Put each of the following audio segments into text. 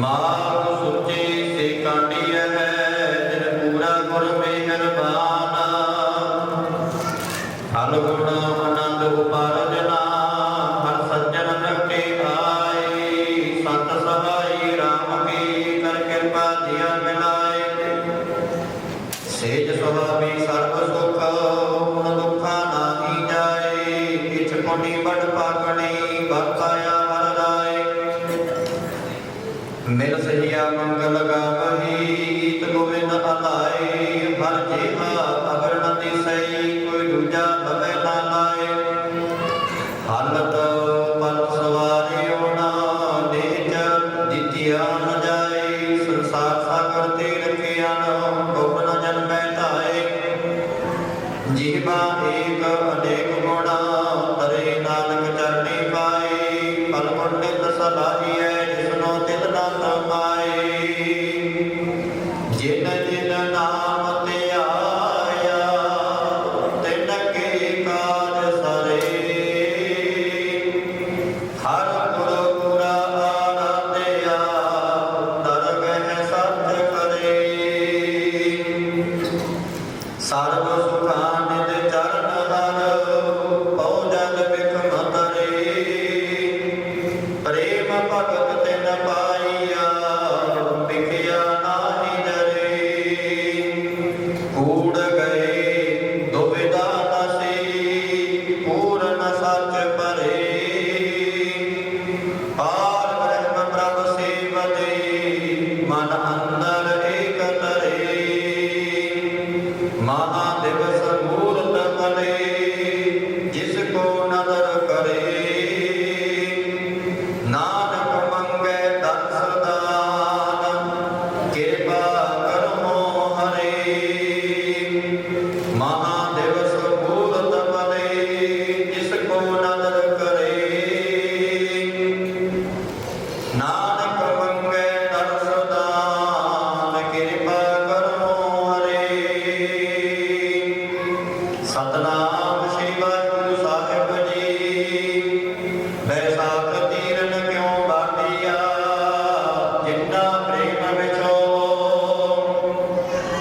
Ma Nanak ਚਰਨੀ ਪਾਈ ਪਲਮੁੰਡਿਤ ਸਲਾਹੀਐ 얼마나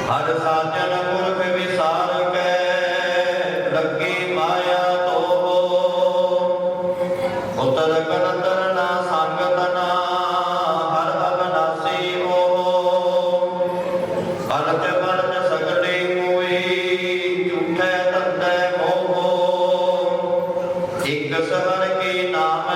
ਹਰ ਸਾਜਨ ਪੁਰਖ ਵਿਸਾਰ ਕੈ, ਲੱਗੇ ਮਾਇਆ ਤੋਬੋ। ਉਤਰ ਕਰਨ ਤਰਨਾ ਸੰਗਤ ਨਾ ਹਰ ਅਬਨਾਸੀ ਹੋ ਅਨਤ ਬਰਤ ਸਗਲੇ ਹੋਏ ਝੂਠੇ ਤੰਦੇ ਮੋਹ। ਇੱਕ ਸਵਰ ਕੇ ਨਾਮ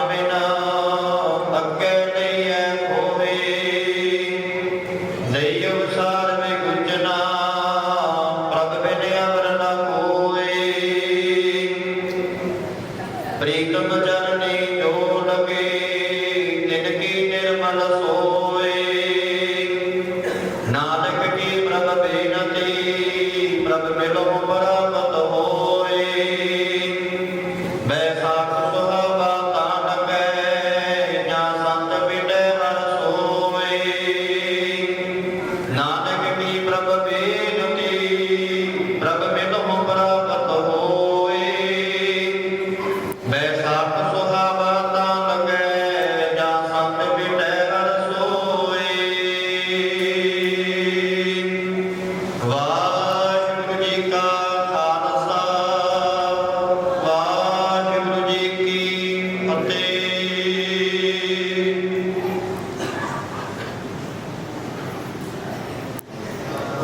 ਨਾਨਕੀ ਪ੍ਰਭ ਦੇਨ ਕੀ ਪ੍ਰਭ ਮਿਲੋ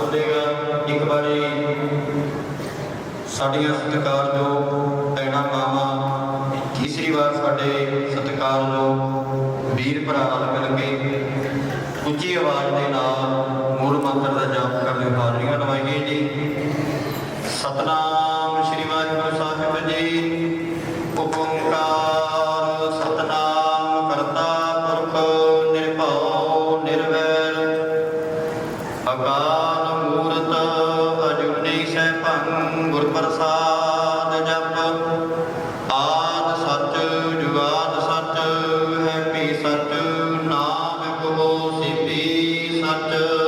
ਬੋਲੇਗਾ ਇੱਕ ਵਾਰੀ ਸਾਡੀਆਂ ਸਤਿਕਾਰਯੋਗ ਭੈਣਾਂ, ਮਾਵਾਂ, ਤੀਸਰੀ ਵਾਰ ਸਾਡੇ ਸਤਿਕਾਰਯੋਗ ਵੀਰ ਭਰਾ ਮਿਲ ਕੇ ਉੱਚੀ ਆਵਾਜ਼ ਦੇ ਨਾਲ ਮੂਰ ਮੰਤਰ ਦਾ ਜਾਪ ਕਰਦੇ ਹਾਜ਼ਰੀਆਂ ਲਵਾਈਏ ਜੀ। ਸਤਨਾਮ ਸ੍ਰੀ ਵਾਹਿਗੁਰੂ ਸਾਹਿਬ ਜੀ। ਉਪੰਕਾਰ ਗੁਰ ਪ੍ਰਸਾਦ ਜਪ। ਆਦ ਸੱਚ ਜੁਗਾਦ ਸੱਚ ਹੈ ਭੀ ਸੱਚ ਨਾਮ ਕੋ ਸਿਪੀ ਸੱਚ।